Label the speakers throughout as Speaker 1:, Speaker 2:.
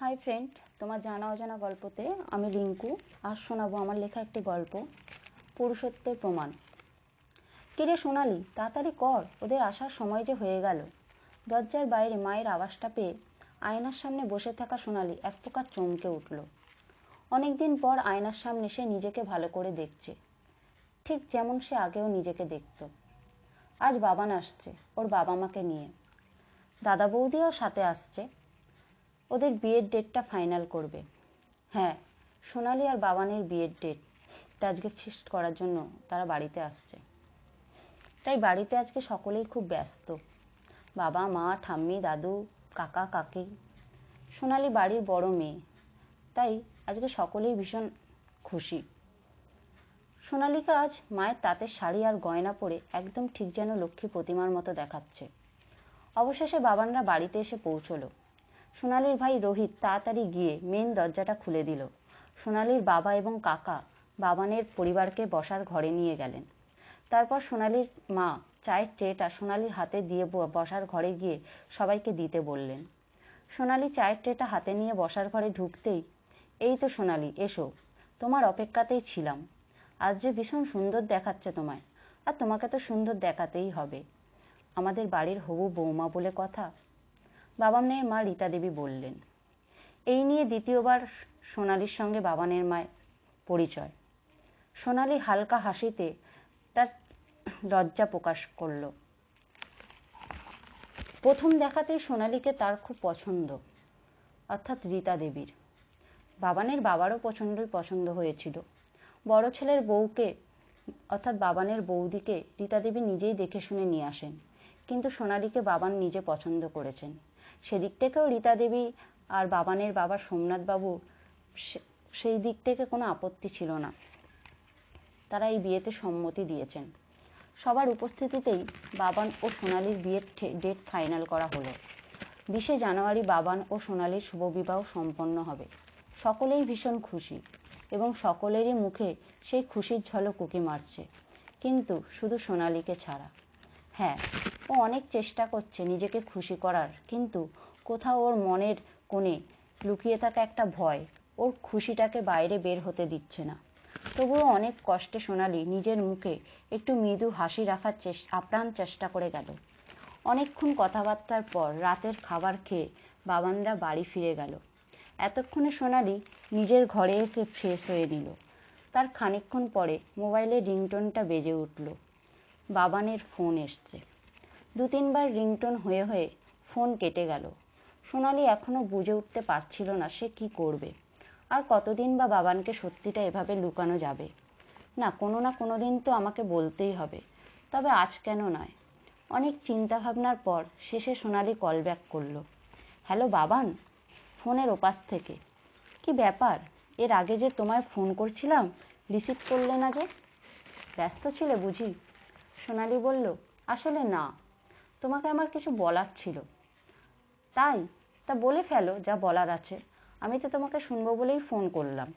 Speaker 1: Hi friend তোমার জানা অজানা গল্পতে আমি রিঙ্কু, আর শোনাবো আমার লেখা একটি গল্প, পুরুষত্বের প্রমাণ। কিরে সোনালি তাড়াতাড়ি কর, ওদের আসার সময় যে হয়ে গেল। দরজার বাইরে মায়ের আওয়াজটা পেয়ে আয়নার সামনে বসে থাকা সোনালি এক প্রকার চমকে উঠল। অনেকদিন পর আয়নার সামনে সে নিজেকে ভালো করে দেখছে। ঠিক যেমন সে আগেও নিজেকে দেখত। আজ বাবান আসছে, ওর বাবা মাকে নিয়ে। দাদা বৌদিও সাথে আসছে। ওদের বিয়ের ডেটটা ফাইনাল করবে। হ্যাঁ সোনালি আর বাবানের বিয়ের ডেট। আজকে ফিক্সড করার জন্য তারা বাড়িতে আসছে। তাই বাড়িতে আজকে সকলেই খুব ব্যস্ত। বাবা, মা, ঠাম্মি, দাদু, কাকা, কাকি। সোনালি বাড়ির বড় মেয়ে। তাই আজকে সকলেই ভীষণ খুশি। সোনালিকা আজ মায়ের তাঁতের শাড়ি আর গয়না পরে একদম ঠিক যেন লক্ষ্মী প্রতিমার মতো দেখাচ্ছে। অবশেষে বাবানরা বাড়িতে এসে পৌঁছলো। সোনালির ভাই রোহিত তাড়াতাড়ি গিয়ে মেন দরজাটা খুলে দিল। সোনালির বাবা এবং কাকা বাবানের পরিবারকে বসার ঘরে নিয়ে গেলেন। তারপর সোনালির মা চায়ের ট্রেটা সোনালির হাতে দিয়ে বসার ঘরে গিয়ে সবাইকে দিতে বললেন। সোনালি চায়ের ট্রেটা হাতে নিয়ে বসার ঘরে ঢুকতেই, এই তো সোনালি, এসো। তোমার অপেক্ষাতেই ছিলাম। আজ যে ভীষণ সুন্দর দেখাচ্ছে তোমায়, আর তোমাকে তো সুন্দর দেখাতেই হবে। আমাদের বাড়ির হবু বৌমা বলে কথা বাবানের মা রীতা দেবী বললেন, এই নিয়ে দ্বিতীয়বার সোনালির সঙ্গে বাবানের মায়ের পরিচয় সোনালি হালকা হাসিতে তার লজ্জা প্রকাশ করল। প্রথম দেখাতেই সোনালিকে তার খুব পছন্দ, অর্থাৎ রীতা দেবীর। বাবানের বাবারও প্রচন্ডই পছন্দ হয়েছিল। বড় ছেলের বউকে, অর্থাৎ বাবানের বৌদিকে রীতা দেবী নিজেই দেখে শুনে নিয়ে আসেন। কিন্তু সোনালীকে বাবান নিজে পছন্দ করেছেন। সেদিক থেকেও রীতা দেবী আর বাবানের বাবা সোমনাথ বাবু সেই দিক থেকে কোনো আপত্তি ছিল না। তারা এই বিয়েতে সম্মতি দিয়েছেন। সবার উপস্থিতিতেই বাবান ও সোনালির বিয়ের ডেট ফাইনাল করা হলো। বিশে জানুয়ারি বাবান ও সোনালির শুভ বিবাহ সম্পন্ন হবে। সকলেই ভীষণ খুশি এবং সকলেরই মুখে সেই খুশির ঝলক উকি মারছে। কিন্তু শুধু সোনালীকে ছাড়া। হ্যাঁ ও অনেক চেষ্টা করছে নিজেকে খুশি করার। কিন্তু কোথাও ওর মনের কোণে লুকিয়ে থাকা একটা ভয় ওর খুশিটাকে বাইরে বের হতে দিচ্ছে না। তবুও অনেক কষ্টে সোনালি নিজের মুখে একটু মৃদু হাসি রাখার চেষ্টা, আপ্রাণ চেষ্টা করে গেল। অনেকক্ষণ কথাবার্তার পর রাতের খাবার খেয়ে বাবানরা বাড়ি ফিরে গেল। এতক্ষণে সোনালি নিজের ঘরে এসে ফ্রেশ হয়ে নিল। তার খানিকক্ষণ পরে মোবাইলে রিংটোনটা বেজে উঠল। বাবানের ফোন এসছে। দু তিনবার রিংটোন হয়ে হয়ে ফোন কেটে গেল। সোনালি এখনও বুঝে উঠতে পারছিল না সে কি করবে। আর কতদিন বা বাবানকে সত্যিটা এভাবে লুকানো যাবে? না, কোনো না কোনো দিন তো আমাকে বলতেই হবে। তবে আজ কেন নয়? অনেক চিন্তা ভাবনার পর শেষে সোনালি কল ব্যাক করল। হ্যালো, বাবান? ফোনের ওপাশ থেকে। কি ব্যাপার? এর আগে যে তোমায় ফোন করছিলাম, রিসিভ করলে না যে? ব্যস্ত ছিলে বুঝি? সোনালি বলল, আসলে না। তোমাকে আমার কিছু বলার ছিল। তাই তা বলে ফেলো যা বলার আছে। আমি তো তোমাকে শুনব বলেই ফোন করলাম।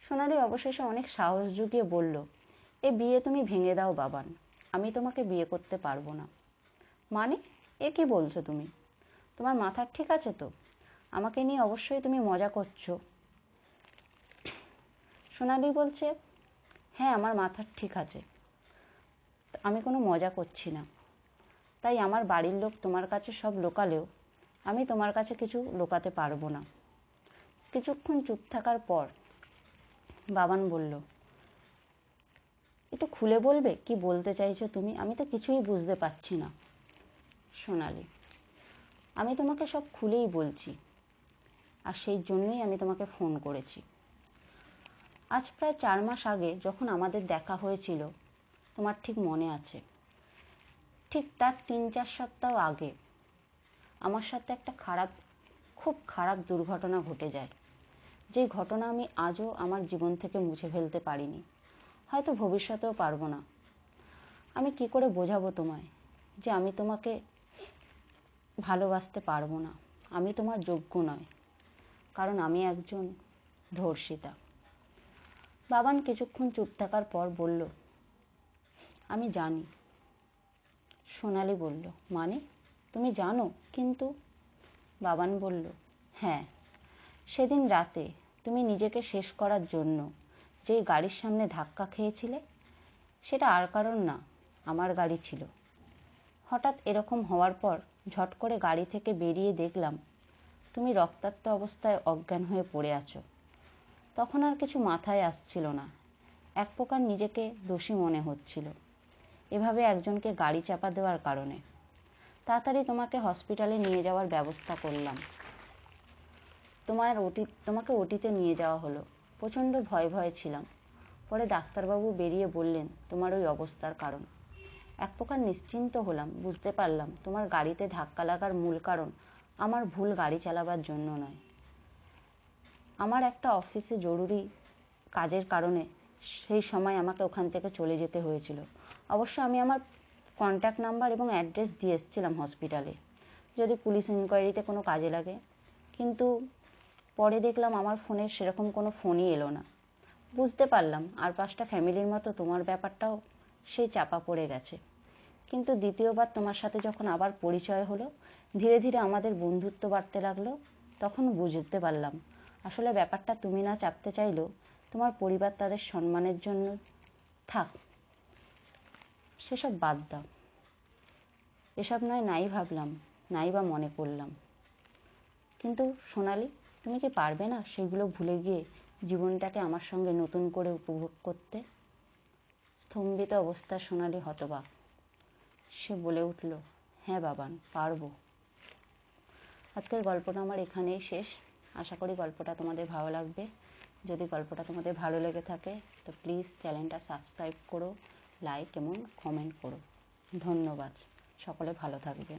Speaker 1: সোনালি অবশেষে অনেক সাহস জুগিয়ে বলল, এ বিয়ে তুমি ভেঙে দাও বাবান। আমি তোমাকে বিয়ে করতে পারব না। মানে? এ কি বলছো তুমি? তোমার মাথার ঠিক আছে তো? আমাকে নিয়ে অবশ্যই তুমি মজা করছ। সোনালি বলছে হ্যাঁ আমার মাথার ঠিক আছে। আমি কোনো মজা করছি না। তাই আমার বাড়ির লোক তোমার কাছে সব লোকালেও আমি তোমার কাছে কিছু লোকাতে পারব না। কিছুক্ষণ চুপ থাকার পর বাবান বলল একটু খুলে বলবে, কি বলতে চাইছো তুমি? আমি তো কিছুই বুঝতে পারছি না। সোনালি, আমি তোমাকে সব খুলেই বলছি আর সেই জন্যই আমি তোমাকে ফোন করেছি। আজ প্রায় চার মাস আগে যখন আমাদের দেখা হয়েছিল, তোমার ঠিক মনে আছে। ঠিক তার তিন চার সপ্তাহ আগে আমার সাথে একটা খারাপ, খুব খারাপ দুর্ঘটনা ঘটে যায়। যে ঘটনা আমি আজও আমার জীবন থেকে মুছে ফেলতে পারিনি। হয়তো ভবিষ্যতেও পারব না। আমি কি করে বোঝাবো তোমায় যে আমি তোমাকে ভালোবাসতে পারব না? আমি তোমার যোগ্য নয়, কারণ আমি একজন ধর্ষিতা। বাবান কিছুক্ষণ চুপ থাকার পর বলল, আমি জানি সোনালি বলল মানে? তুমি জানো? কিন্তু বাবান বলল হ্যাঁ। সেদিন রাতে তুমি নিজেকে শেষ করার জন্য যেই গাড়ির সামনে ধাক্কা খেয়েছিলে, সেটা আর কারণ না, আমার গাড়ি ছিল। হঠাৎ এরকম হওয়ার পর ঝট করে গাড়ি থেকে বেরিয়ে দেখলাম তুমি রক্তাক্ত অবস্থায় অজ্ঞান হয়ে পড়ে আছো। তখন আর কিছু মাথায় আসছিল না। এক প্রকার নিজেকে দোষী মনে হচ্ছিল। এভাবে একজনকে গাড়ি চাপা দেওয়ার কারণে। তাড়াতাড়ি তোমাকে হসপিটালে নিয়ে যাওয়ার ব্যবস্থা করলাম। তোমার ওটি, তোমাকে ওটিতে নিয়ে যাওয়া হলো। প্রচণ্ড ভয় ভয়ে ছিলাম। পরে ডাক্তারবাবু বেরিয়ে বললেন, তোমার ওই অবস্থার কারণ। এক প্রকার নিশ্চিন্ত হলাম, বুঝতে পারলাম তোমার গাড়িতে ধাক্কা লাগার মূল কারণ আমার ভুল গাড়ি চালাবার জন্য নয়। আমার একটা অফিসে জরুরি কাজের কারণে সেই সময় আমাকে ওখান থেকে চলে যেতে হয়েছিল। অবশ্য আমি আমার কন্ট্যাক্ট নাম্বার এবং অ্যাড্রেস দিয়ে এসেছিলাম হসপিটালে যদি পুলিশ ইনকোয়ারিতে কোনো কাজে লাগে। কিন্তু পরে দেখলাম আমার ফোনে সেরকম কোনো ফোনই এলো না। বুঝতে পারলাম, আর পাঁচটা ফ্যামিলির মতো তোমার ব্যাপারটাও সেই চাপা পড়ে গেছে। কিন্তু দ্বিতীয়বার তোমার সাথে যখন আবার পরিচয় হলো, ধীরে ধীরে আমাদের বন্ধুত্ব বাড়তে লাগল, তখন বুঝতে পারলাম। আসলে ব্যাপারটা তুমি না চাপতে চাইলেও তোমার পরিবার তাদের সম্মানের জন্য থাক। সেসব বাদ দাও। এসব নয় নাই ভাবলাম, নাই বা মনে করলাম। কিন্তু সোনালি, তুমি কি পারবে না সেগুলো ভুলে গিয়ে জীবনটাকে আমার সঙ্গে নতুন করে উপভোগ করতে? স্তম্ভিত অবস্থা সোনালি হতবাক। সে বলে উঠল হ্যাঁ বাবান, পারব। আজকের গল্পটা আমার এখানেই শেষ। আশা করি গল্পটা তোমাদের ভালো লাগবে। যদি গল্পটা তোমাদের ভালো লেগে থাকে, তো প্লিজ চ্যানেলটা সাবস্ক্রাইব করো। লাইক এবং কমেন্ট করো। ধন্যবাদ। সকলে ভালো থাকবেন।